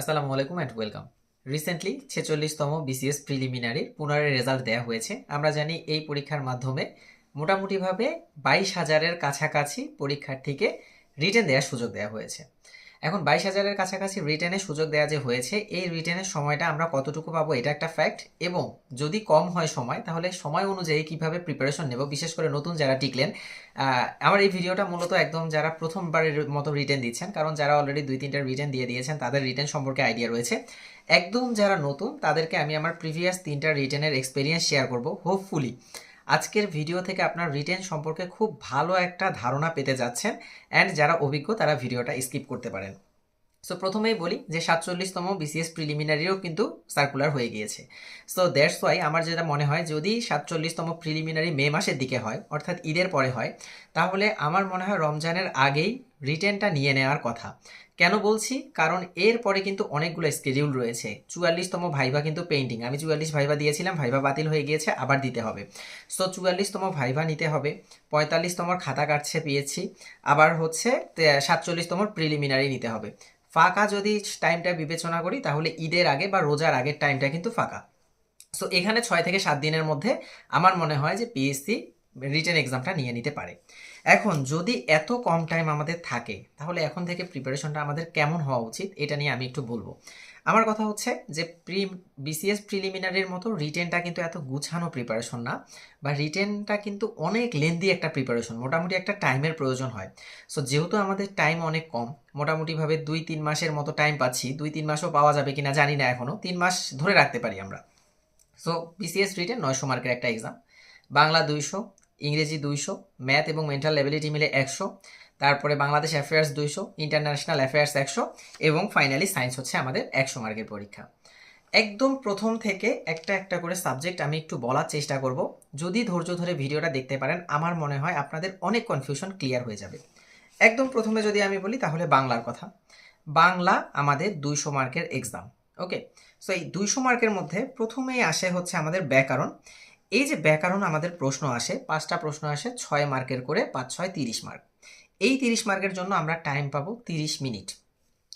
আসসালামু আলাইকুম and welcome recently ছেচল্লিশতম বিসিএস প্রিলিমিনারির পুনরায় রেজাল্ট দেওয়া হয়েছে। আমরা জানি এই পরীক্ষার মাধ্যমে মোটামুটিভাবে বাইশ হাজারের কাছাকাছি পরীক্ষার্থীকে রিটেন দেওয়ার সুযোগ দেওয়া হয়েছে। এখন বাইশ হাজারের কাছাকাছি রিটেনের সুযোগ দেওয়া যে হয়েছে, এই রিটেনের সময়টা আমরা কতটুকু পাবো এটা একটা ফ্যাক্ট এবং যদি কম হয় সময়, তাহলে সময় অনুযায়ী কীভাবে প্রিপারেশন নেব, বিশেষ করে নতুন যারা টিকলেন। আমার এই ভিডিওটা মূলত একদম যারা প্রথমবারের মতো রিটার্ন দিচ্ছেন, কারণ যারা অলরেডি দুই তিনটা রিটার্ন দিয়ে দিয়েছেন, তাদের রিটার্ন সম্পর্কে আইডিয়া রয়েছে। একদম যারা নতুন, তাদেরকে আমি আমার প্রিভিয়াস তিনটা রিটেনের এক্সপিরিয়েন্স শেয়ার করব হোপফুলি আজকের ভিডিও থেকে আপনার রিটেন সম্পর্কে খুব ভালো একটা ধারণা পেতে যাচ্ছেন অ্যান্ড যারা অভিজ্ঞ, তারা ভিডিওটা স্কিপ করতে পারেন। সো প্রথমেই বলি যে সাতচল্লিশতম বিসিএস প্রিলিমিনারিও কিন্তু সার্কুলার হয়ে গিয়েছে। সো দ্যাটস ওয়াই আমার যেটা মনে হয়, যদি সাতচল্লিশতম প্রিলিমিনারি মে মাসের দিকে হয়, অর্থাৎ ঈদের পরে হয়, তাহলে আমার মনে হয় রমজানের আগেই রিটেনটা নিয়ে নেওয়ার কথা। কেন বলছি? কারণ এর পরে কিন্তু অনেকগুলো স্কেডিউল রয়েছে। চুয়াল্লিশতম ভাইভা কিন্তু পেন্টিং আমি চুয়াল্লিশ ভাইভা দিয়েছিলাম, ভাইভা বাতিল হয়ে গিয়েছে, আবার দিতে হবে। সো চুয়াল্লিশতম ভাইভা নিতে হবে, পঁয়তাল্লিশতম খাতা কাটছে পেয়েছি, আবার হচ্ছে সাতচল্লিশতম প্রিলিমিনারি নিতে হবে। ফাঁকা যদি টাইমটা বিবেচনা করি, তাহলে ঈদের আগে বা রোজার আগের টাইমটা কিন্তু ফাঁকা। সো এখানে ছয় থেকে সাত দিনের মধ্যে আমার মনে হয় যে পিএসসি রিটেন এক্সামটা নিয়ে নিতে পারে। এখন যদি এত কম টাইম আমাদের থাকে, তাহলে এখন থেকে প্রিপারেশনটা আমাদের কেমন হওয়া উচিত? এটা নিয়ে আমি একটু বলব। আমার কথা হচ্ছে যে প্রি বিসিএস প্রিলিমিনারির মতো রিটেনটা কিন্তু এত গুছানো প্রিপারেশন না, বা রিটেনটা কিন্তু অনেক লেন্দি একটা প্রিপারেশন মোটামুটি একটা টাইমের প্রয়োজন হয়। সো যেহেতু আমাদের টাইম অনেক কম, মোটামুটিভাবে দুই তিন মাসের মতো টাইম পাচ্ছি, দুই তিন মাসও পাওয়া যাবে কিনা জানি না এখনও তিন মাস ধরে রাখতে পারি আমরা। সো বিসিএস রিটেন নয়শো মার্কের একটা এক্সাম বাংলা দুইশো ইংরেজি দুইশো, ম্যাথ এবং মেন্টাল লেবিলিটি মিলে একশো, তারপরে বাংলাদেশ অ্যাফেয়ার্স দুইশো ইন্টারন্যাশনাল অ্যাফেয়ার্স একশো এবং ফাইনালি সায়েন্স হচ্ছে আমাদের একশো মার্কের পরীক্ষা। একদম প্রথম থেকে একটা একটা করে সাবজেক্ট আমি একটু বলার চেষ্টা করব। যদি ধৈর্য ধরে ভিডিওটা দেখতে পারেন, আমার মনে হয় আপনাদের অনেক কনফিউশন ক্লিয়ার হয়ে যাবে। একদম প্রথমে যদি আমি বলি, তাহলে বাংলার কথা। বাংলা আমাদের দুইশো মার্কের এক্সাম ওকে সো এই দুইশো মার্কের মধ্যে প্রথমেই আসে হচ্ছে আমাদের ব্যাকরণ। এই যে ব্যাকরণ আমাদের প্রশ্ন আসে, পাঁচটা প্রশ্ন আসে, ছয় মার্কের করে পাঁচ, ছয়, তিরিশ মার্ক। এই তিরিশ মার্কের জন্য আমরা টাইম পাবো তিরিশ মিনিট।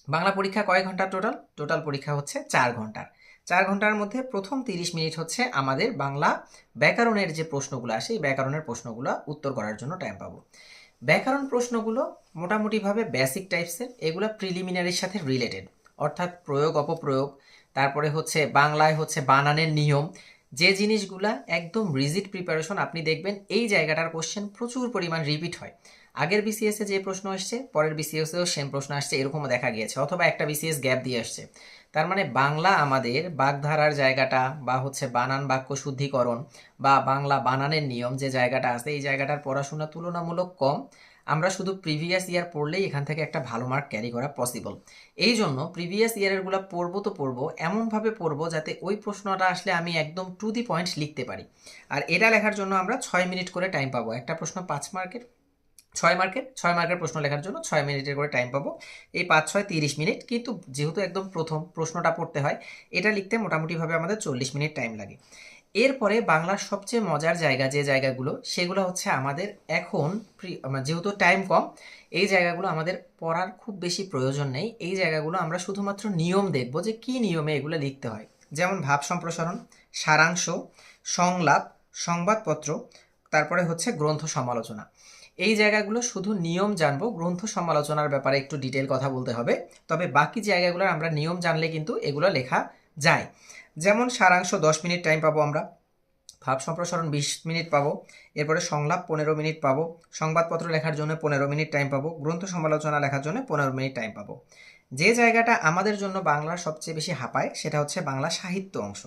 বাংলা পরীক্ষা কয় ঘণ্টা টোটাল? টোটাল পরীক্ষা হচ্ছে চার ঘণ্টার। চার ঘণ্টার মধ্যে প্রথম তিরিশ মিনিট হচ্ছে আমাদের বাংলা ব্যাকরণের যে প্রশ্নগুলো আসে, এই ব্যাকরণের প্রশ্নগুলো উত্তর করার জন্য টাইম পাবো। ব্যাকরণ প্রশ্নগুলো মোটামুটিভাবে বেসিক টাইপসের এগুলো প্রিলিমিনারির সাথে রিলেটেড অর্থাৎ প্রয়োগ, অপপ্রয়োগ, তারপরে হচ্ছে বাংলায় হচ্ছে বানানের নিয়ম যে জিনিসগুলা একদম রিজিট প্রিপারেশন আপনি দেখবেন এই জায়গাটার কোশ্চেন প্রচুর পরিমাণ রিপিট হয়। আগের বিসিএসে যে প্রশ্ন আসছে, পরের বিসিএসেও সেম প্রশ্ন আসছে, এরকমও দেখা গিয়েছে, অথবা একটা বিসিএস গ্যাপ দিয়ে আসছে। তার মানে বাংলা আমাদের বাগধারার জায়গাটা বা হচ্ছে বানান বাক্য শুদ্ধিকরণ বা বাংলা বানানের নিয়ম যে জায়গাটা আছে, এই জায়গাটার পড়াশোনা তুলনামূলক কম। আমরা শুধু প্রিভিয়াস ইয়ার পড়লেই এখান থেকে একটা ভালো মার্ক ক্যারি করা পসিবল এই জন্য প্রিভিয়াস ইয়ারেরগুলো পড়ব তো পড়ব, এমনভাবে পড়ব যাতে ওই প্রশ্নটা আসলে আমি একদম টু দি পয়েন্ট লিখতে পারি। আর এটা লেখার জন্য আমরা ছয় মিনিট করে টাইম পাবো। একটা প্রশ্ন পাঁচ মার্কের, ছয় মার্কের ছয় মার্কের প্রশ্ন লেখার জন্য ছয় মিনিটের করে টাইম পাবো। এই পাঁচ, ছয়, তিরিশ মিনিট কিন্তু যেহেতু একদম প্রথম প্রশ্নটা পড়তে হয়, এটা লিখতে মোটামুটিভাবে আমাদের চল্লিশ মিনিট টাইম লাগে। এরপরে বাংলার সবচেয়ে মজার জায়গা যে জায়গাগুলো, সেগুলো হচ্ছে আমাদের এখন যেহেতু টাইম কম, এই জায়গাগুলো আমাদের পড়ার খুব বেশি প্রয়োজন নেই। এই জায়গাগুলো আমরা শুধুমাত্র নিয়ম দেখব যে কি নিয়মে এগুলো লিখতে হয়। যেমন ভাব সম্প্রসারণ, সারাংশ, সংলাপ, সংবাদপত্র, তারপরে হচ্ছে গ্রন্থ সমালোচনা। এই জায়গাগুলো শুধু নিয়ম জানব, গ্রন্থ সমালোচনার ব্যাপারে একটু ডিটেল কথা বলতে হবে। তবে বাকি জায়গাগুলোর আমরা নিয়ম জানলে কিন্তু এগুলো লেখা যায়। যেমন সারাংশ দশ মিনিট টাইম পাবো আমরা, ভাব সম্প্রসারণ বিশ মিনিট পাবো, এরপরে সংলাপ পনেরো মিনিট পাবো, সংবাদপত্র লেখার জন্য পনেরো মিনিট টাইম পাবো, গ্রন্থ সমালোচনা লেখার জন্য পনেরো মিনিট টাইম পাবো। যে জায়গাটা আমাদের জন্য বাংলার সবচেয়ে বেশি হাঁপায়, সেটা হচ্ছে বাংলা সাহিত্য অংশ।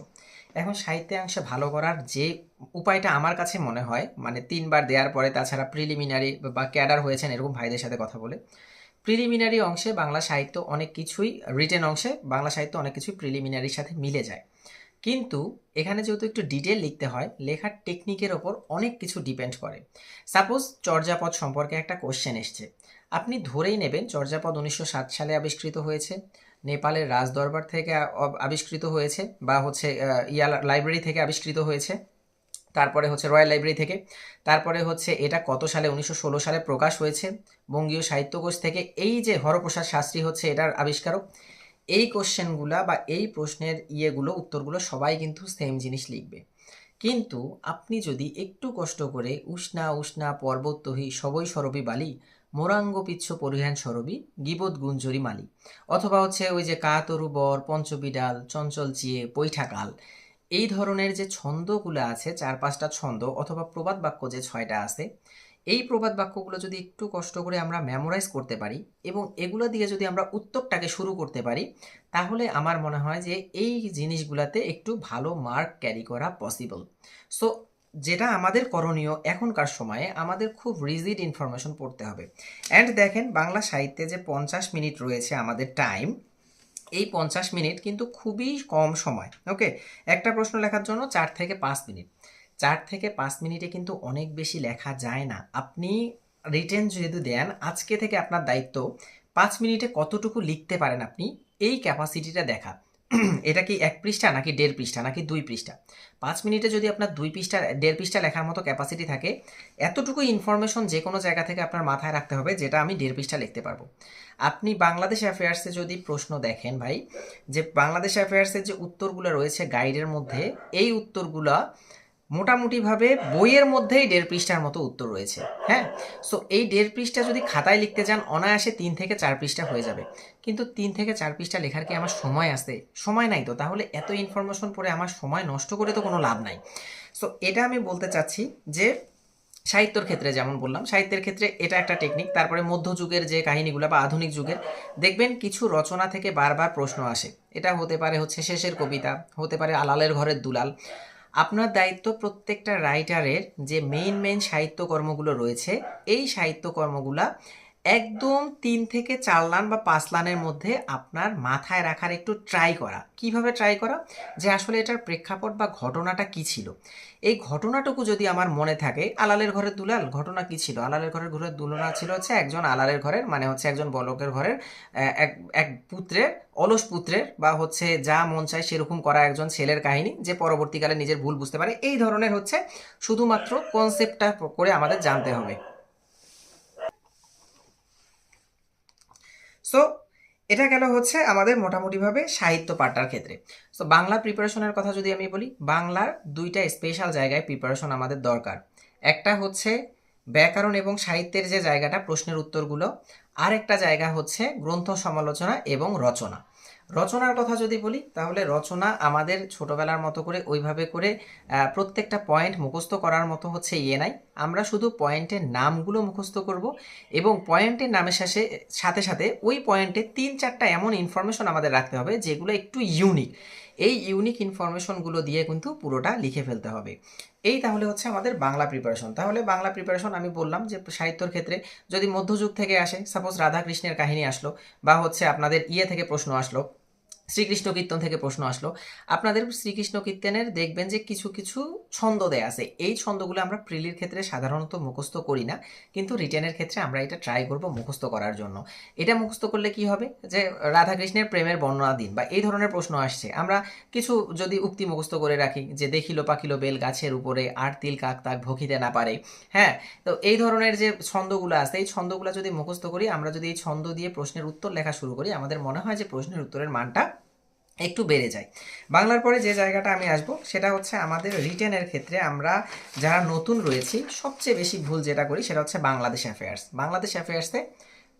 এখন সাহিত্যে অংশে ভালো করার যে উপায়টা আমার কাছে মনে হয় মানে তিনবার দেওয়ার পরে তাছাড়া প্রিলিমিনারি বা ক্যাডার হয়েছেন এরকম ভাইদের সাথে কথা বলে প্রিলিমিনারি অংশে বাংলা সাহিত্য অনেক কিছুই রিটেন অংশে বাংলা সাহিত্য অনেক কিছুই প্রিলিমিনারির সাথে মিলে যায়। কিন্তু এখানে যেহেতু একটু ডিটেল লিখতে হয়, লেখার টেকনিকের ওপর অনেক কিছু ডিপেন্ড করে। সাপোজ চর্যাপদ সম্পর্কে একটা কোশ্চেন এসছে। আপনি ধরেই নেবেন চর্যাপদ উনিশশো সাত সালে আবিষ্কৃত হয়েছে, নেপালের রাজদরবার থেকে আবিষ্কৃত হয়েছে বা হচ্ছে ইয়া লাইব্রেরি থেকে আবিষ্কৃত হয়েছে, তারপরে হচ্ছে রয়্যাল লাইব্রেরি থেকে, তারপরে হচ্ছে এটা কত সালে, উনিশশো ষোলো সালে প্রকাশ হয়েছে, বঙ্গীয় সাহিত্যকোষ থেকে এই যে হরপ্রসাদ শাস্ত্রী হচ্ছে এটার আবিষ্কারক এই কোশ্চেনগুলা বা এই প্রশ্নের ইয়েগুলো, উত্তরগুলো সবাই কিন্তু সেম জিনিস লিখবে। কিন্তু আপনি যদি একটু কষ্ট করে উষ্ণা উষ্ণা পর্বতহি সবই সরবি বালি, মোরাঙ্গ পিচ্ছ পরিহান সরবি, গিবত গুঞ্জরি মালি, অথবা হচ্ছে ওই যে কাতরু বর পঞ্চবিডাল চঞ্চল চিয়ে পৈঠাকাল এই ধরনের যে ছন্দগুলো আছে, চার পাঁচটা ছন্দ অথবা প্রবাদ বাক্য যে ছয়টা আছে এই প্রবাদ বাক্যগুলো যদি একটু কষ্ট করে আমরা মেমোরাইজ করতে পারি এবং এগুলো দিয়ে যদি আমরা উত্তরটাকে শুরু করতে পারি, তাহলে আমার মনে হয় যে এই জিনিসগুলোতে একটু ভালো মার্ক ক্যারি করা পসিবল সো যেটা আমাদের করণীয় এখনকার সময়ে আমাদের খুব রিজিড ইনফরমেশন পড়তে হবে। অ্যান্ড দেখেন, বাংলা সাহিত্যে যে পঞ্চাশ মিনিট রয়েছে আমাদের টাইম এই পঞ্চাশ মিনিট কিন্তু খুবই কম সময় ওকে একটা প্রশ্ন লেখার জন্য চার থেকে পাঁচ মিনিট। চার থেকে পাঁচ মিনিটে কিন্তু অনেক বেশি লেখা যায় না। আপনি রিটেন যেহেতু দেন, আজকে থেকে আপনার দায়িত্ব পাঁচ মিনিটে কতটুকু লিখতে পারেন আপনি, এই ক্যাপাসিটিটা দেখা। এটা কি এক পৃষ্ঠা নাকি দেড় পৃষ্ঠা নাকি দুই পৃষ্ঠা? পাঁচ মিনিটে যদি আপনার দুই পৃষ্ঠা, দেড় পৃষ্ঠা লেখার মতো ক্যাপাসিটি থাকে, এতটুকু ইনফরমেশন যে কোনো জায়গা থেকে আপনার মাথায় রাখতে হবে যেটা আমি দেড় পৃষ্ঠা লিখতে পারব। আপনি বাংলাদেশ অ্যাফেয়ার্সে যদি প্রশ্ন দেখেন ভাই, যে বাংলাদেশ অ্যাফেয়ার্সের যে উত্তরগুলো রয়েছে গাইডের মধ্যে, এই উত্তরগুলো মোটামুটিভাবে বইয়ের মধ্যেই দেড় পৃষ্ঠার মতো উত্তর রয়েছে হ্যাঁ? সো এই দেড় পৃষ্ঠা যদি খাতায় লিখতে যান অনায়াসে তিন থেকে চার পৃষ্ঠা হয়ে যাবে। কিন্তু তিন থেকে চার পৃষ্ঠা লেখার কি আমার সময় আছে? সময় নাই তো। তাহলে এত ইনফরমেশন পড়ে আমার সময় নষ্ট করে তো কোনো লাভ নাই। সো এটা আমি বলতে চাচ্ছি যে সাহিত্যর ক্ষেত্রে যেমন বললাম, সাহিত্যের ক্ষেত্রে এটা একটা টেকনিক তারপরে মধ্যযুগের যে কাহিনীগুলো বা আধুনিক যুগের, দেখবেন কিছু রচনা থেকে বারবার প্রশ্ন আসে। এটা হতে পারে হচ্ছে শেষের কবিতা, হতে পারে আলালের ঘরের দুলাল আপনার দায়িত্ব প্রত্যেকটা রাইটারের যে মেইন মেইন সাহিত্যকর্মগুলো রয়েছে এই সাহিত্যকর্মগুলা একদম তিন থেকে চার লান বা পাঁচ লানের মধ্যে আপনার মাথায় রাখার একটু ট্রাই করা। কীভাবে ট্রাই করা? যে আসলে এটার প্রেক্ষাপট বা ঘটনাটা কি ছিল? এই ঘটনাটুকু যদি আমার মনে থাকে, আলালের ঘরের দুলাল, ঘটনা কি ছিল? আলালের ঘরের ঘরের দুলনা ছিল হচ্ছে একজন আলালের ঘরের মানে হচ্ছে একজন বলকের ঘরের এক এক পুত্রের, অলস পুত্রের, বা হচ্ছে যা মন চায় সেরকম করা একজন ছেলের কাহিনী, যে পরবর্তীকালে নিজের ভুল বুঝতে পারে। এই ধরনের হচ্ছে শুধুমাত্র কনসেপ্টটা করে আমাদের জানতে হবে। সো এটা গেল হচ্ছে আমাদের মোটামুটিভাবে সাহিত্য পাঠটার ক্ষেত্রে। সো বাংলা প্রিপারেশনের কথা যদি আমি বলি, বাংলার দুইটা স্পেশাল জায়গায় প্রিপারেশন আমাদের দরকার। একটা হচ্ছে ব্যাকরণ এবং সাহিত্যের যে জায়গাটা, প্রশ্নের উত্তরগুলো আর একটা জায়গা হচ্ছে গ্রন্থ সমালোচনা এবং রচনা। রচনার কথা যদি বলি, তাহলে রচনা আমাদের ছোটবেলার মতো করে ওইভাবে করে প্রত্যেকটা পয়েন্ট মুখস্থ করার মতো হচ্ছে ইয়ে নাই। আমরা শুধু পয়েন্টের নামগুলো মুখস্থ করব এবং পয়েন্টের নামের শেষে সাথে সাথে ওই পয়েন্টে তিন চারটা এমন ইনফরমেশন আমাদের রাখতে হবে যেগুলো একটু ইউনিক এই ইউনিক ইনফরমেশনগুলো দিয়ে কিন্তু পুরোটা লিখে ফেলতে হবে। এই তাহলে হচ্ছে আমাদের বাংলা প্রিপারেশন তাহলে বাংলা প্রিপারেশন আমি বললাম যে সাহিত্যর ক্ষেত্রে যদি মধ্যযুগ থেকে আসে সাপোজ রাধাকৃষ্ণের কাহিনী আসলো বা হচ্ছে আপনাদের ইয়ে থেকে প্রশ্ন আসলো শ্রীকৃষ্ণ কীর্তন থেকে প্রশ্ন আসলো। আপনাদের শ্রীকৃষ্ণ কীর্তনের দেখবেন যে কিছু কিছু ছন্দ দেয়া আছে। এই ছন্দগুলো আমরা প্রিলির ক্ষেত্রে সাধারণত মুখস্থ করি না, কিন্তু রিটেনের ক্ষেত্রে আমরা এটা ট্রাই করব মুখস্থ করার জন্য। এটা মুখস্থ করলে কি হবে? যে রাধাকৃষ্ণের প্রেমের বর্ণনা দিন বা এই ধরনের প্রশ্ন আসছে। আমরা কিছু যদি উক্তি মুখস্থ করে রাখি যে দেখিল পাখিল বেল গাছের উপরে, আর তিল, কাক, তাক ভকিতে না পারে। হ্যাঁ তো এই ধরনের যে ছন্দগুলো আছে, এই ছন্দগুলো যদি মুখস্থ করি, আমরা যদি এই ছন্দ দিয়ে প্রশ্নের উত্তর লেখা শুরু করি, আমাদের মনে হয় যে প্রশ্নের উত্তরের মানটা একটু বেড়ে যায়। বাংলার পরে যে জায়গাটা আমি আসব, সেটা হচ্ছে আমাদের রিটেনের ক্ষেত্রে আমরা যারা নতুন রয়েছি, সবচেয়ে বেশি ভুল যেটা করি সেটা হচ্ছে বাংলাদেশ অ্যাফেয়ার্স বাংলাদেশ অ্যাফেয়ার্সে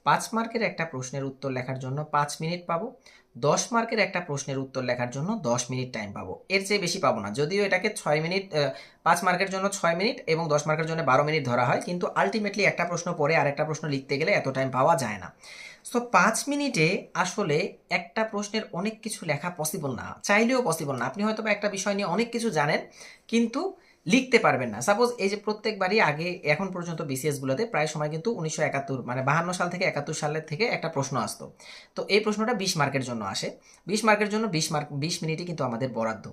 পাঁচ মার্কের একটা প্রশ্নের উত্তর লেখার জন্য পাঁচ মিনিট পাবো। দশ মার্কের একটা প্রশ্নের উত্তর লেখার জন্য দশ মিনিট টাইম পাবো। এর চেয়ে বেশি পাবো না। যদিও এটাকে ছয় মিনিট পাঁচ মার্কের জন্য ছয় মিনিট এবং দশ মার্কের জন্য বারো মিনিট ধরা হয়, কিন্তু আলটিমেটলি একটা প্রশ্ন পড়ে আরেকটা প্রশ্ন লিখতে গেলে এত টাইম পাওয়া যায় না। সো পাঁচ মিনিটে আসলে একটা প্রশ্নের অনেক কিছু লেখা পসিবল না। চাইলেও পসিবল না। আপনি হয়তো একটা বিষয় নিয়ে অনেক কিছু জানেন, কিন্তু লিখতে পারবেন না। সাপোজ এই যে প্রত্যেকবারই আগে, এখন পর্যন্ত বিসিএসগুলোতে প্রায় সময় কিন্তু উনিশশো একাত্তর মানে বাহান্ন সাল থেকে একাত্তর সালের থেকে একটা প্রশ্ন আসতো। তো এই প্রশ্নটা বিশ মার্কের জন্য আসে। বিশ মার্কের জন্য বিশ মার্ক, বিশ মিনিটই কিন্তু আমাদের বরাদ্দ।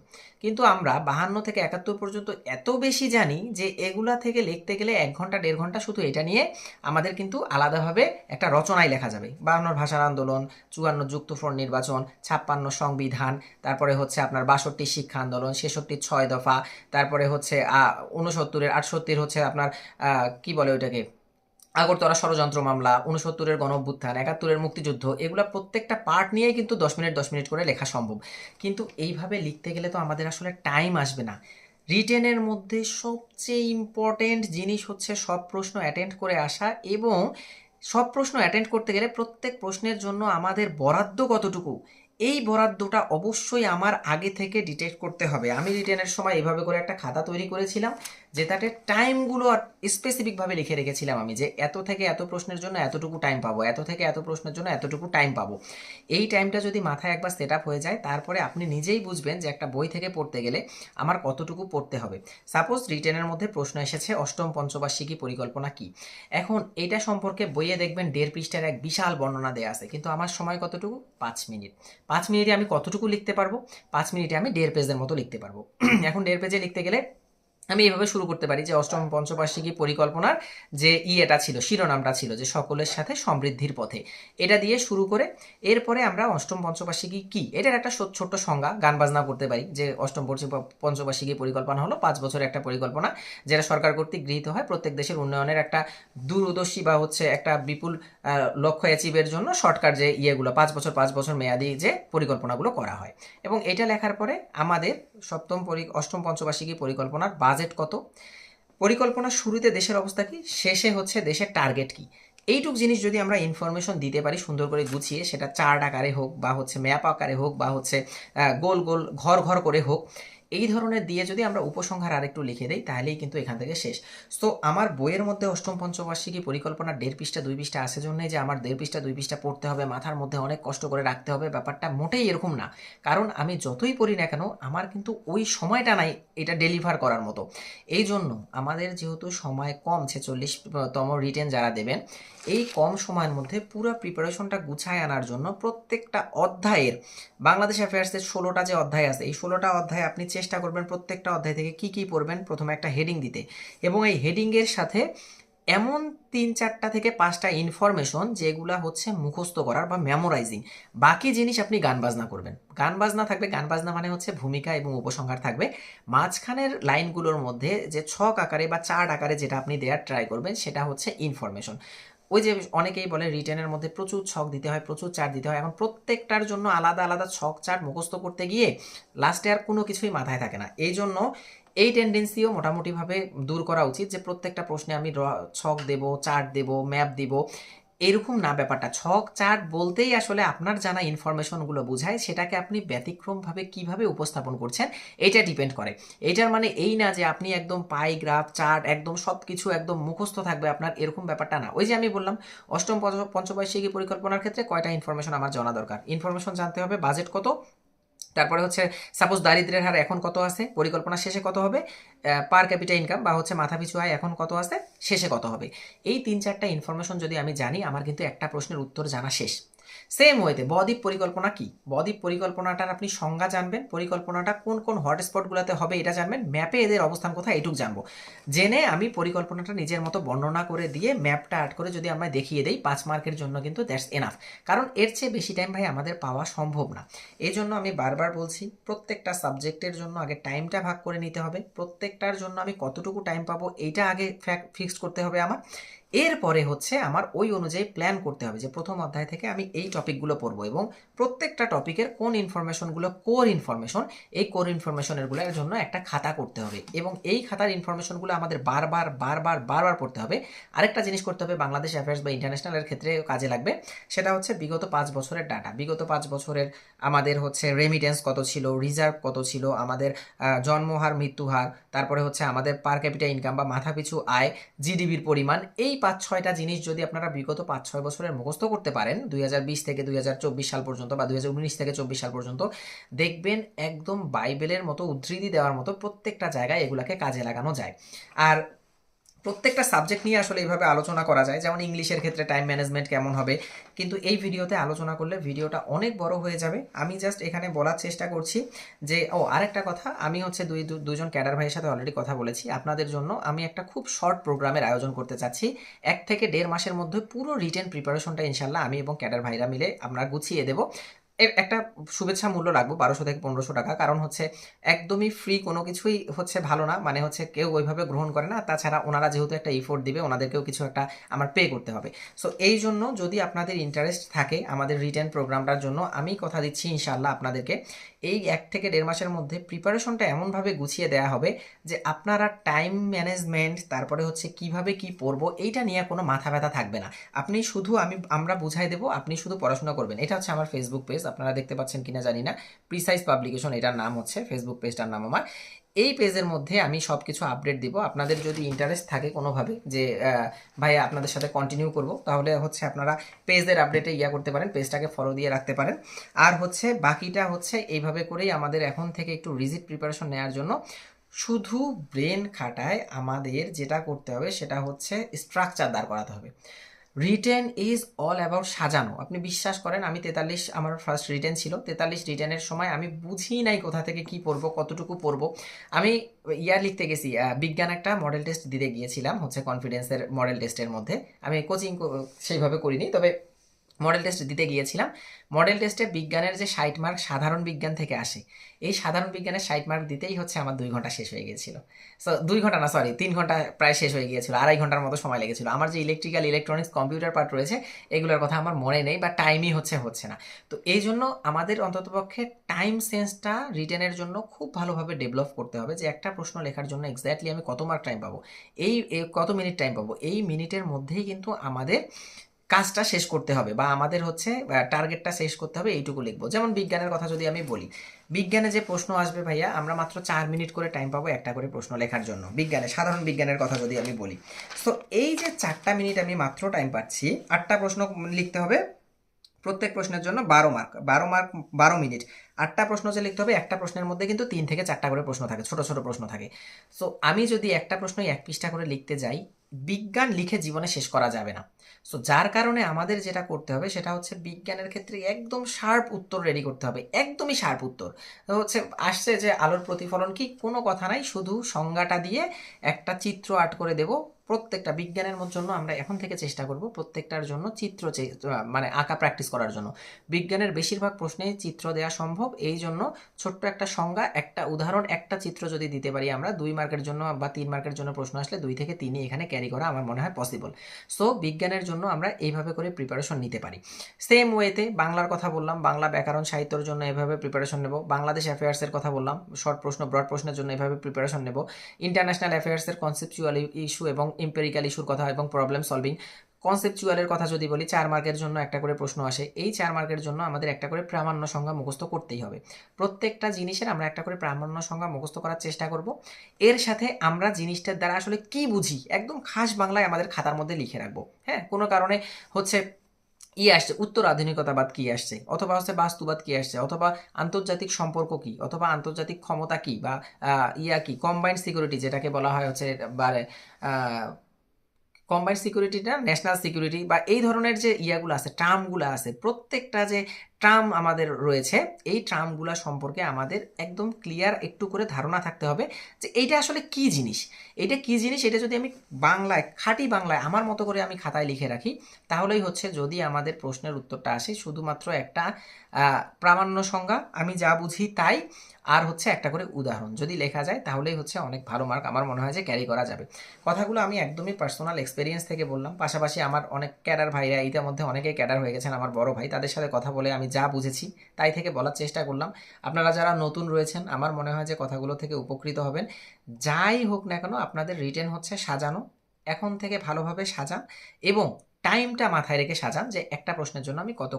কিন্তু আমরা বাহান্ন থেকে একাত্তর পর্যন্ত এত বেশি জানি যে এগুলা থেকে লিখতে গেলে এক ঘণ্টা, দেড় ঘণ্টা শুধু এটা নিয়ে আমাদের কিন্তু আলাদাভাবে একটা রচনায় লেখা যাবে। বাহান্নর ভাষার আন্দোলন, চুয়ান্ন যুক্তফ্রন্ট নির্বাচন, ছাপ্পান্ন সংবিধান, তারপরে হচ্ছে আপনার বাষট্টি শিক্ষা আন্দোলন, ছেষট্টি ছয় দফা, তারপরে হচ্ছে উনসত্তরের আটষট্টির হচ্ছে আপনার কি বলে ওইটাকে? আগরতলা ষড়যন্ত্র মামলা উনসত্তরের গণ অভ্যুত্থান একাত্তরের মুক্তিযুদ্ধ, এগুলো প্রত্যেকটা পার্ট নিয়েই কিন্তু দশ মিনিট দশ মিনিট করে লেখা সম্ভব। কিন্তু এইভাবে লিখতে গেলে তো আমাদের আসলে টাইম আসবে না। রিটেনের মধ্যে সবচেয়ে ইম্পর্টেন্ট জিনিস হচ্ছে সব প্রশ্ন অ্যাটেন্ড করে আসা এবং সব প্রশ্ন অ্যাটেন্ড করতে গেলে প্রত্যেক প্রশ্নের জন্য আমাদের বরাদ্দ কতটুকু? এই বরাদ্দটা অবশ্যই আমার আগে থেকে ডিটেক্ট করতে হবে। আমি রিটার্নের সময় এভাবে করে একটা খাতা তৈরি করেছিলাম। যেটাতে টাইমগুলো স্পেসিফিকভাবে লিখে রেখেছিলাম আমি যে এত থেকে এত প্রশ্নের জন্য এতটুকু টাইম পাবো, এত থেকে এত প্রশ্নের জন্য এতটুকু টাইম পাবো। এই টাইমটা যদি মাথায় একবার সেট আপ হয়ে যায়, তারপরে আপনি নিজেই বুঝবেন যে একটা বই থেকে পড়তে গেলে আমার কতটুকু পড়তে হবে। সাপোজ রিটেনের মধ্যে প্রশ্ন এসেছে, অষ্টম, পঞ্চবার্ষিকী পরিকল্পনা কি? এখন এটা সম্পর্কে বইয়ে দেখবেন দেড় পৃষ্ঠার এক বিশাল বর্ণনা দেওয়া আছে, কিন্তু আমার সময় কতটুকু? পাঁচ মিনিট। পাঁচ মিনিটে আমি কতটুকু লিখতে পারব? পাঁচ মিনিটে আমি দেড় পেজের মতো লিখতে পারব। এখন দেড় পেজে লিখতে গেলে আমি এভাবে শুরু করতে পারি যে অষ্টম পঞ্চবার্ষিকী পরিকল্পনার যে ইয়েটা ছিল, শিরোনামটা ছিল যে সকলের সাথে সমৃদ্ধির পথে। এটা দিয়ে শুরু করে এরপরে আমরা অষ্টম পঞ্চবার্ষিকী কি? এটার একটা ছোট্ট সংজ্ঞা, গান বাজনা করতে পারি যে অষ্টম পঞ্চবার্ষিকী পরিকল্পনা হলো পাঁচ বছরের একটা পরিকল্পনা যেটা সরকার কর্তৃক গৃহীত হয় প্রত্যেক দেশের উন্নয়নের একটা দূরদর্শী বা হচ্ছে একটা বিপুল লক্ষ্য অ্যাচিভের জন্য শর্টকাট যে ইয়েগুলো, পাঁচ বছর পাঁচ বছর মেয়াদি যে পরিকল্পনাগুলো করা হয়। এবং এটা লেখার পরে আমাদের সপ্তম পরি, অষ্টম পঞ্চবার্ষিকী পরিকল্পনার বাজেট কত? পরিকল্পনা শুরুতে দেশের অবস্থা কি? শেষে হচ্ছে দেশের টার্গেট কি? এইটুক জিনিস যদি আমরা ইনফরমেশন দিতে পারি, সুন্দর করে গুছিয়ে, সেটা চার্ট আকারে হোক বা হচ্ছে ম্যাপ আকারে হোক বা হচ্ছে গোল গোল, ঘর ঘর করে হোক এই ধরনের দিয়ে যদি আমরা উপসংহার আর একটু লিখে দিই, তাহলেই কিন্তু এখান থেকে শেষ। তো আমার বইয়ের মধ্যে অষ্টম, পঞ্চবার্ষিকী পরিকল্পনা দেড় পৃষ্ঠা, দুই পৃষ্ঠা আসে জন্যই যে আমার দেড় পৃষ্ঠা, দুই পৃষ্ঠা পড়তে হবে, মাথার মধ্যে অনেক কষ্ট করে রাখতে হবে, ব্যাপারটা মোটেই এরকম না। কারণ আমি যতই পড়ি না কেন, আমার কিন্তু ওই সময়টা নাই এটা ডেলিভার করার মতো। এই জন্য আমাদের যেহেতু সময় কম ছেচল্লিশ তম রিটেন যারা দেবেন এই কম সময়ের মধ্যে পুরো প্রিপারেশনটা গুছায় আনার জন্য প্রত্যেকটা অধ্যায়ের বাংলাদেশ অ্যাফেয়ার্সের ষোলোটা যে অধ্যায় আছে, এই ষোলোটা অধ্যায় আপনি চেষ্টা করবেন প্রত্যেকটা অধ্যায় থেকে কি কি পড়বেন, প্রথমে একটা হেডিং দিতে। এবং এই হেডিংয়ের সাথে এমন তিন চারটা থেকে পাঁচটা ইনফরমেশন যেগুলো হচ্ছে মুখস্থ করার বা মেমোরাইজিং বাকি জিনিস আপনি গান বাজনা করবেন। গান বাজনা থাকবে গান বাজনা মানে হচ্ছে ভূমিকা এবং উপসংহার থাকবে। মাঝখানের লাইনগুলোর মধ্যে যে ছক আকারে বা চার আকারে যেটা আপনি দেওয়ার ট্রাই করবেন, সেটা হচ্ছে ইনফরমেশন ওই যে অনেকেই বলে রিটেনের মধ্যে প্রচুর ছক দিতে হয়, প্রচুর চার্ট দিতে হয়। এখন প্রত্যেকটার জন্য আলাদা আলাদা ছক চার্ট মুখস্থ করতে গিয়ে লাস্টে আর কোনো কিছুই মাথায় থাকে না। এই জন্য এই টেন্ডেন্সিও মোটামুটিভাবে দূর করা উচিত যে প্রত্যেকটা প্রশ্নে আমি ছক দেব চার্ট দেব ম্যাপ দিব। এরকম না ব্যাপারটা। ছক চার্ট বলতেই আসলে আপনার জানা ইনফরমেশনগুলো বোঝায়, সেটাকে আপনি ব্যতিক্রমভাবে কীভাবে উপস্থাপন করছেন, এটা ডিপেন্ড করে। এটার মানে এই না যে আপনি একদম পাই, গ্রাফ, চার্ট, একদম সব কিছু একদম মুখস্থ থাকবে আপনার, এরকম ব্যাপারটা না। ওই যে আমি বললাম, অষ্টম পঞ্চ- পঞ্চবার্ষিকী পরিকল্পনার ক্ষেত্রে কয়টা ইনফরমেশন আমার জানা দরকার? ইনফরমেশন জানতে হবে বাজেট কত? তারপরে হচ্ছে সাপোজ দারিদ্রের হার এখন কত আছে? পরিকল্পনা শেষে কত হবে? পার ক্যাপিটাল ইনকাম বা হচ্ছে মাথাপিছু আয় এখন কত আছে? শেষে কত হবে? এই তিন চারটা ইনফরমেশন যদি আমি জানি, আমার কিন্তু একটা প্রশ্নের উত্তর জানা শেষ। সেম ওয়েতে বদ্বীপ পরিকল্পনা কি? বদ্বীপ পরিকল্পনাটার আপনি সংজ্ঞা জানবেন, পরিকল্পনাটা কোন কোন হটস্পটগুলোতে হবে এটা জানবেন ম্যাপে এদের অবস্থান কোথায় এটুক জানব। জেনে আমি পরিকল্পনাটা নিজের মতো বর্ণনা করে দিয়ে ম্যাপটা আর্ট করে যদি আমরা দেখিয়ে দেই, পাঁচ মার্কের জন্য কিন্তু দ্যাটস এনাফ কারণ এর চেয়ে বেশি টাইম ভাই আমাদের পাওয়া সম্ভব না। এই জন্য আমি বারবার বলছি, প্রত্যেকটা সাবজেক্টের জন্য আগে টাইমটা ভাগ করে নিতে হবে। প্রত্যেকটার জন্য আমি কতটুকু টাইম পাবো, এইটা আগে ফিক্সড করতে হবে আমার। এরপরে হচ্ছে আমার ওই অনুযায়ী প্ল্যান করতে হবে যে প্রথম অধ্যায় থেকে আমি এই টপিকগুলো পড়ব এবং প্রত্যেকটা টপিকের কোন ইনফরমেশনগুলো কোর ইনফরমেশন এই কোর ইনফরমেশনেরগুলোর জন্য একটা খাতা করতে হবে এবং এই খাতার ইনফরমেশনগুলো আমাদের বারবার বারবার বারবার পড়তে হবে। আরেকটা জিনিস করতে হবে বাংলাদেশ অ্যাফেয়ার্স বা ইন্টারন্যাশনালের ক্ষেত্রে কাজে লাগবে, সেটা হচ্ছে বিগত পাঁচ বছরের ডাটা বিগত পাঁচ বছরের আমাদের হচ্ছে রেমিটেন্স কত ছিল রিজার্ভ কত ছিল, আমাদের জন্মহার, মৃত্যুহার, তারপরে হচ্ছে আমাদের পার ক্যাপিটা ইনকাম বা মাথাপিছু আয় জিডিপির পরিমাণ, এই পাঁচ ছয়টা জিনিস যদি আপনারা বিগত পাঁচ ছয় বছরের মুখস্থ করতে পারেন, দুই হাজার বিশ থেকে দুই হাজার চব্বিশ সাল পর্যন্ত বা দুই হাজার উনিশ থেকে চব্বিশ সাল পর্যন্ত, দেখবেন একদম বাইবেলের মতো উদ্ধৃতি দেওয়ার মতো প্রত্যেকটা জায়গায় এগুলাকে কাজে লাগানো যায়। আর প্রত্যেকটা সাবজেক্ট নিয়ে আসলে এইভাবে আলোচনা করা যায়। যেমন ইংলিশের ক্ষেত্রে টাইম ম্যানেজমেন্ট কেমন হবে? কিন্তু এই ভিডিওতে আলোচনা করলে ভিডিওটা অনেক বড় হয়ে যাবে। আমি জাস্ট এখানে বলার চেষ্টা করছি যে, ও, আরেকটা কথা। আমি হচ্ছে দুই দুজন ক্যাডার ভাইয়ের সাথে অলরেডি কথা বলেছি। আপনাদের জন্য আমি একটা খুব শর্ট প্রোগ্রামের আয়োজন করতে চাচ্ছি। এক থেকে দেড় মাসের মধ্যে পুরো রিটেন প্রিপারেশনটা ইনশাল্লাহ আমি এবং ক্যাডার ভাইরা মিলে আমরা গুছিয়ে দেবো। একটা শুভেচ্ছা মূল্য রাখব, বারোশো থেকে পনেরোশো টাকা। কারণ হচ্ছে একদমই ফ্রি কোনো কিছুই হচ্ছে ভালো না। মানে হচ্ছে কেউ ওইভাবে গ্রহণ করে না। তাছাড়া ওনারা যেহেতু একটা ইফোর্ট দিবে, ওনাদেরকেও কিছু একটা আমার পে করতে হবে। সো এই জন্য যদি আপনাদের ইন্টারেস্ট থাকে আমাদের রিটার্ন প্রোগ্রামটার জন্য, আমি কথা দিচ্ছি ইনশাল্লাহ আপনাদেরকে। এই এক থেকে দেড় মাসের মধ্যে প্রিপারেশনটা এমনভাবে গুছিয়ে দেওয়া হবে যে আপনারা টাইম ম্যানেজমেন্ট তারপরে হচ্ছে কীভাবে কি পড়ব, এইটা নিয়ে কোনো মাথা ব্যথা থাকবে না। আপনি শুধু আমি, আমরা বুঝাই দেবো, আপনি শুধু পড়াশোনা করবেন। এটা হচ্ছে আমার ফেসবুক পেজ আপনারা দেখতে পাচ্ছেন কিনা জানি না। প্রিসাইজ পাবলিকেশন এটার নাম হচ্ছে ফেসবুক পেজটার নাম আমার। এই পেজের মধ্যে আমি সব কিছু আপডেট দিব। আপনাদের যদি ইন্টারেস্ট থাকে কোনোভাবে যে ভাই, আপনাদের সাথে কন্টিনিউ করব, তাহলে হচ্ছে আপনারা পেজের আপডেটে ইয়া করতে পারেন পেজটাকে ফলো দিয়ে রাখতে পারেন। আর হচ্ছে, বাকিটা হচ্ছে, এইভাবে করেই আমাদের এখন থেকে একটু রিজিট প্রিপারেশন নেওয়ার জন্য শুধু ব্রেন খাটায় আমাদের যেটা করতে হবে, সেটা হচ্ছে স্ট্রাকচার দাঁড় করাতে হবে। রিটেন ইজ অল অ্যাবাউট সাজানো। আপনি বিশ্বাস করেন, আমি তেতাল্লিশ, আমার ফার্স্ট রিটেন ছিল। তেতাল্লিশ রিটেনের সময় আমি বুঝি নাই কোথা থেকে কি পড়ব, কতটুকু পড়ব। আমি ইয়ার লিখতে গেছি বিজ্ঞান একটা মডেল টেস্ট দিতে গিয়েছিলাম, হচ্ছে কনফিডেন্সের মডেল টেস্টের মধ্যে। আমি কোচিং সেইভাবে করিনি, তবে মডেল টেস্ট দিতে গিয়েছিলাম। মডেল টেস্টে বিজ্ঞানের যে ষাট মার্ক সাধারণ বিজ্ঞান থেকে আসে, এই সাধারণ বিজ্ঞানের ষাট মার্ক দিতেই হচ্ছে আমার দুই ঘণ্টা শেষ হয়ে গিয়েছিল। সো দুই ঘণ্টা না সরি তিন ঘণ্টা প্রায় শেষ হয়ে গিয়েছিল, আড়াই ঘণ্টার মতো সময় লেগেছিল। আমার যে ইলেকট্রিক্যাল ইলেকট্রনিক্স কম্পিউটার পার্ট রয়েছে, এগুলোর কথা আমার মনে নেই বা টাইমই হচ্ছে হচ্ছে না। তো এই জন্য আমাদের অন্ততপক্ষে টাইম সেন্সটা রিটেনের জন্য খুব ভালোভাবে ডেভেলপ করতে হবে যে একটা প্রশ্ন লেখার জন্য এক্স্যাক্টলি আমি কত মার্ক টাইম পাবো। এই এই কত মিনিট টাইম পাবো? এই মিনিটের মধ্যেই কিন্তু আমাদের কাজটা শেষ করতে হবে বা আমাদের হচ্ছে টার্গেটটা শেষ করতে হবে, এইটুকু লিখব। যেমন বিজ্ঞানের কথা যদি আমি বলি, বিজ্ঞানে যে প্রশ্ন আসবে ভাইয়া, আমরা মাত্র চার মিনিট করে টাইম পাবো একটা করে প্রশ্ন লেখার জন্য, বিজ্ঞানে, সাধারণ বিজ্ঞানের কথা যদি আমি বলি। তো এই যে চারটা মিনিট আমি মাত্র টাইম পাচ্ছি, আটটা প্রশ্ন লিখতে হবে, প্রত্যেক প্রশ্নের জন্য বারো মার্ক বারো মার্ক বারো মিনিট। আটটা প্রশ্ন যে লিখতে হবে, একটা প্রশ্নের মধ্যে কিন্তু তিন থেকে চারটা করে প্রশ্ন থাকে, ছোট ছোট প্রশ্ন থাকে। সো আমি যদি একটা প্রশ্নই এক পৃষ্ঠা করে লিখতে যাই, বিজ্ঞান লিখে জীবনে শেষ করা যাবে না। সো যার কারণে আমাদের যেটা করতে হবে, সেটা হচ্ছে বিজ্ঞানের ক্ষেত্রে একদম শার্প উত্তর রেডি করতে হবে, একদমই শার্প উত্তর। হচ্ছে আসছে যে আলোর প্রতিফলন কি? কোনো কথা নাই, শুধু সংজ্ঞাটা দিয়ে একটা চিত্র আর্ট করে দেব। প্রত্যেকটা বিজ্ঞানের জন্য আমরা এখন থেকে চেষ্টা করব প্রত্যেকটার জন্য চিত্র মানে আঁকা প্র্যাকটিস করার জন্য। বিজ্ঞানের বেশিরভাগ প্রশ্নেই চিত্র দেওয়া সম্ভব, এই জন্য ছোট্ট একটা সংজ্ঞা, একটা উদাহরণ, একটা চিত্র যদি দিতে পারি আমরা, দুই মার্কের জন্য বা তিন মার্কের জন্য প্রশ্ন আসলে দুই থেকে তিনই এখানে ক্যারি করা আমার মনে হয় পসিবল সো বিজ্ঞানের জন্য আমরা এইভাবে করে প্রিপারেশন নিতে পারি। সেম ওয়েতে বাংলার কথা বললাম, বাংলা ব্যাকরণ সাহিত্যর জন্য এভাবে প্রিপারেশন নেব। বাংলাদেশ অ্যাফেয়ার্সের কথা বললাম শর্ট প্রশ্ন ব্রড প্রশ্নের জন্য এভাবে প্রিপারেশন নেব। ইন্টারন্যাশনাল অ্যাফেয়ার্সের কনসেপচুয়াল ইস্যু এবং এম্পেরিক্যাল ইস্যুর কথা এবং প্রবলেম সলভিং কনসেপচুয়ালের কথা যদি বলি, চার মার্কের জন্য একটা করে প্রশ্ন আসে। এই চার মার্কের জন্য আমাদের একটা করে প্রামাণ্য সংজ্ঞা মুখস্থ করতেই হবে। প্রত্যেকটা জিনিসের আমরা একটা করে প্রামাণ্য সংজ্ঞা মুখস্থ করার চেষ্টা করব। এর সাথে আমরা জিনিসটার দ্বারা আসলে কি বুঝি, একদম খাস বাংলায় আমাদের খাতার মধ্যে লিখে রাখব। হ্যাঁ কোনো কারণে হচ্ছে ই আসছে, উত্তর আধুনিকতাবাদ কি আসছে? অথবা হচ্ছে বাস্তুবাদ কি আসছে? অথবা আন্তর্জাতিক সম্পর্ক কি? অথবা আন্তর্জাতিক ক্ষমতা কি? বা ইয়া কি? কম্বাইন্ড সিকিউরিটি যেটাকে বলা হয় হচ্ছে বারে কম্বাইন্ড সিকিউরিটিটা ন্যাশনাল সিকিউরিটি বা এই ধরনের যে ইয়াগুলো আছে টার্মগুলো আছে, প্রত্যেকটা যে টার্ম আমাদের রয়েছে, এই টার্মগুলো সম্পর্কে আমাদের একদম ক্লিয়ার একটু করে ধারণা থাকতে হবে যে এইটা আসলে কি জিনিস? এটা কি জিনিস? এটা যদি আমি বাংলায়, খাঁটি বাংলায় আমার মতো করে আমি খাতায় লিখে রাখি, তাহলেই হচ্ছে যদি আমাদের প্রশ্নের উত্তরটা আসে, শুধুমাত্র একটা প্রামাণ্য সংজ্ঞা, আমি যা বুঝি তাই আর হচ্ছে একটা করে উদাহরণ। যদি লেখা যায়, তাহলেই হচ্ছে অনেক ভালো মার্ক আমার মনে হয় যে ক্যারি করা যাবে। কথাগুলো আমি একদমই পার্সোনাল এক্সপিরিয়েন্স থেকে বললাম। পাশাপাশি আমার অনেক ক্যাডার ভাইরা, ইতিমধ্যে অনেকেই ক্যাডার হয়ে গেছেন আমার বড় ভাই। তাদের সাথে কথা বলে আমি যা বুঝেছি, তাই থেকে বলার চেষ্টা করলাম। আপনারা যারা নতুন রয়েছেন, আমার মনে হয় যে কথাগুলো থেকে উপকৃত হবেন। যাই হোক না কেন, আপনাদের রিটেন হচ্ছে সাজানো। এখন থেকে ভালোভাবে সাজান এবং টাইমটা মাথায় রেখে সাজান যে একটা প্রশ্নের জন্য আমি কত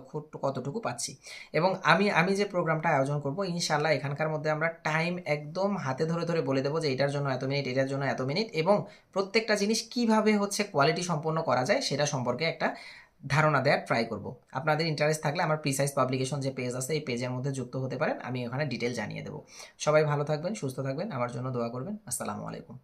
কতটুকু পাচ্ছি। এবং আমি আমি যে প্রোগ্রামটা আয়োজন করব ইনশাল্লাহ এখানকার মধ্যে আমরা টাইম একদম হাতে ধরে ধরে বলে দেবো যে এটার জন্য এত মিনিট, এটার জন্য এত মিনিট এবং প্রত্যেকটা জিনিস কীভাবে হচ্ছে কোয়ালিটি সম্পন্ন করা যায় সেটা সম্পর্কে একটা ধারণা দেওয়ার ট্রাই করব। আপনাদের ইন্টারেস্ট থাকলে আমার প্রিসাইজ পাবলিকেশন যে পেজ আছে, এই পেজের মধ্যে যুক্ত হতে পারেন, আমি ওখানে ডিটেল জানিয়ে দেবো। সবাই ভালো থাকবেন, সুস্থ থাকবেন, আমার জন্য দোয়া করবেন, আসসালামু আলাইকুম।